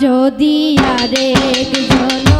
যদি আরেক জন